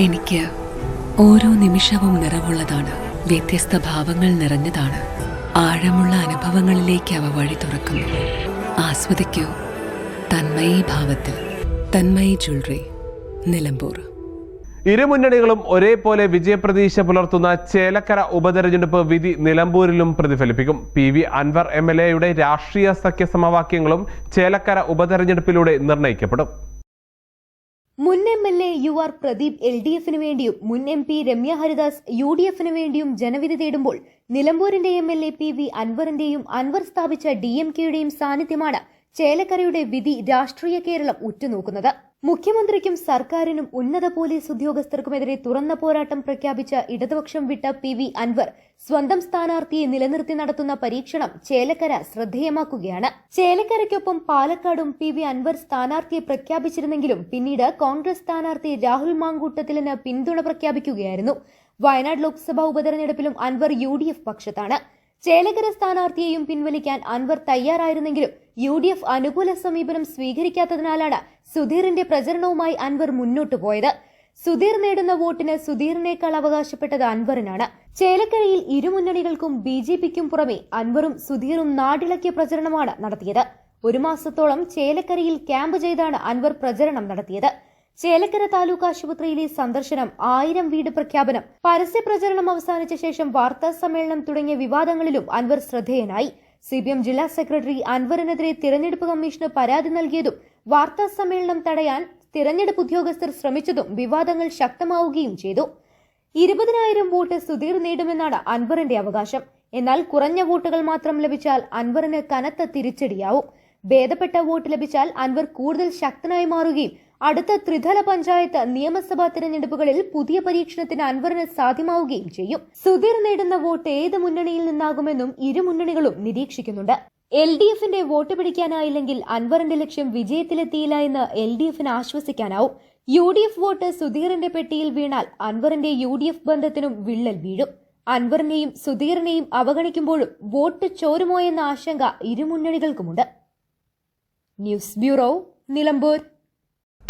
എനിക്ക് ഓരോ നിമിഷവും നിറവുള്ളതാണ്. വ്യത്യസ്ത ഭാവങ്ങൾ നിറഞ്ഞതാണ്. ആഴമുള്ള അനുഭവങ്ങളിലേക്ക് അവ വഴി തുറക്കുന്നു. ആസ്വദിക്കൂ. തന്മയി ഭാവത്തിൽ. തന്മയി ജ്വല്ലറി. നിലമ്പൂർ. ഇരുമുന്നണികളും ഒരേപോലെ വിജയപ്രതീക്ഷ പുലർത്തുന്ന ചേലക്കര ഉപതെരഞ്ഞെടുപ്പ് വിധി നിലമ്പൂരിലും പ്രതിഫലിപ്പിക്കും. P V Anvar M L എയുടെ രാഷ്ട്രീയ സഖ്യ സമവാക്യങ്ങളും ചേലക്കര ഉപതെരഞ്ഞെടുപ്പിലൂടെ നിർണയിക്കപ്പെടും. മുൻ M L A U R Pradeep L D എഫിന് വേണ്ടിയും മുൻ M P Ramya Haridas U D എഫിന് വേണ്ടിയും ജനവിധി തേടുമ്പോൾ നിലമ്പൂരിന്റെ M L A P V അൻവറിന്റെയും Anvar സ്ഥാപിച്ച ഡി എം കെയുടെയും സാന്നിധ്യമാണ് ചേലക്കരയുടെ വിധി രാഷ്ട്രീയ കേരളം ഉറ്റുനോക്കുന്നത്. മുഖ്യമന്ത്രിക്കും സർക്കാരിനും ഉന്നത പോലീസ് ഉദ്യോഗസ്ഥർക്കുമെതിരെ തുറന്ന പോരാട്ടം പ്രഖ്യാപിച്ച ഇടതുപക്ഷം വിട്ട പി വി അൻവർ സ്വന്തം സ്ഥാനാർത്ഥിയെ നിലനിർത്തി നടത്തുന്ന പരീക്ഷണം ചേലക്കര ശ്രദ്ധേയമാക്കുകയാണ്. ചേലക്കരയ്ക്കൊപ്പം പാലക്കാടും പി വി അൻവർ സ്ഥാനാർത്ഥിയെ പ്രഖ്യാപിച്ചിരുന്നെങ്കിലും പിന്നീട് കോൺഗ്രസ് സ്ഥാനാർത്ഥി രാഹുൽ മാങ്കൂട്ടത്തിലിന് പിന്തുണ പ്രഖ്യാപിക്കുകയായിരുന്നു. വയനാട് ലോക്സഭാ ഉപതെരഞ്ഞെടുപ്പിലും അൻവർ യു ഡി എഫ് പക്ഷത്താണ്. ചേലക്കര സ്ഥാനാർത്ഥിയെയും പിൻവലിക്കാൻ അൻവർ തയ്യാറായിരുന്നെങ്കിലും യു ഡി എഫ് അനുകൂല സമീപനം സ്വീകരിക്കാത്തതിനാലാണ് സുധീറിന്റെ പ്രചരണവുമായി അൻവർ മുന്നോട്ടു പോയത്. സുധീർ നേടുന്ന വോട്ടിന് സുധീറിനേക്കാൾ അവകാശപ്പെട്ടത് അൻവറിനാണ്. ചേലക്കരയിൽ ഇരുമുന്നണികൾക്കും ബി ജെ പിക്കും പുറമെ അൻവറും സുധീറും നാടിളക്കിയ പ്രചരണമാണ് നടത്തിയത്. ഒരു മാസത്തോളം ചേലക്കരയിൽ ക്യാമ്പ് ചെയ്താണ് അൻവർ പ്രചരണം നടത്തിയത്. ചേലക്കര താലൂക്ക് ആശുപത്രിയിലെ സന്ദർശനം ആയിരം വീട് പ്രഖ്യാപനം പരസ്യ പ്രചരണം അവസാനിച്ച ശേഷം വാർത്താ സമ്മേളനം തുടങ്ങിയ വിവാദങ്ങളിലും അൻവർ ശ്രദ്ധേയനായി. സി പി എം ജില്ലാ സെക്രട്ടറി അൻവറിനെതിരെ തിരഞ്ഞെടുപ്പ് കമ്മീഷന് പരാതി നൽകിയതും വാർത്താ സമ്മേളനം തടയാൻ തിരഞ്ഞെടുപ്പ് ഉദ്യോഗസ്ഥർ ശ്രമിച്ചതും വിവാദങ്ങൾ ശക്തമാവുകയും ചെയ്തു. ഇരുപതിനായിരം വോട്ട് സുധീർ നേടുമെന്നാണ് അൻവറിന്റെ അവകാശം. എന്നാൽ കുറഞ്ഞ വോട്ടുകൾ മാത്രം ലഭിച്ചാൽ അൻവറിന് കനത്ത തിരിച്ചടിയാവും. ഭേദപ്പെട്ട വോട്ട് ലഭിച്ചാൽ അൻവർ കൂടുതൽ ശക്തനായി മാറുകയും അടുത്ത ത്രിതല പഞ്ചായത്ത് നിയമസഭാ തെരഞ്ഞെടുപ്പുകളിൽ പുതിയ പരീക്ഷണത്തിന് അൻവറിന് സാധ്യമാവുകയും ചെയ്യും. സുധീർ നേടുന്ന വോട്ട് ഏത് മുന്നണിയിൽ നിന്നാകുമെന്നും ഇരു മുന്നണികളും നിരീക്ഷിക്കുന്നുണ്ട്. എൽ ഡി എഫിന്റെ വോട്ട് പിടിക്കാനായില്ലെങ്കിൽ അൻവറിന്റെ ലക്ഷ്യം വിജയത്തിലെത്തിയില്ല എന്ന് എൽ ഡി എഫിന് ആശ്വസിക്കാനാവും. യു ഡി എഫ് വോട്ട് സുധീറിന്റെ പെട്ടിയിൽ വീണാൽ അൻവറിന്റെ യു ഡി എഫ് ബന്ധത്തിനും വിള്ളൽ വീഴും. അൻവറിനെയും സുധീറിനെയും അവഗണിക്കുമ്പോഴും വോട്ട് ചോരുമോ എന്ന ആശങ്ക ഇരുമുന്നണികൾക്കുമുണ്ട് news bureau Nilambur.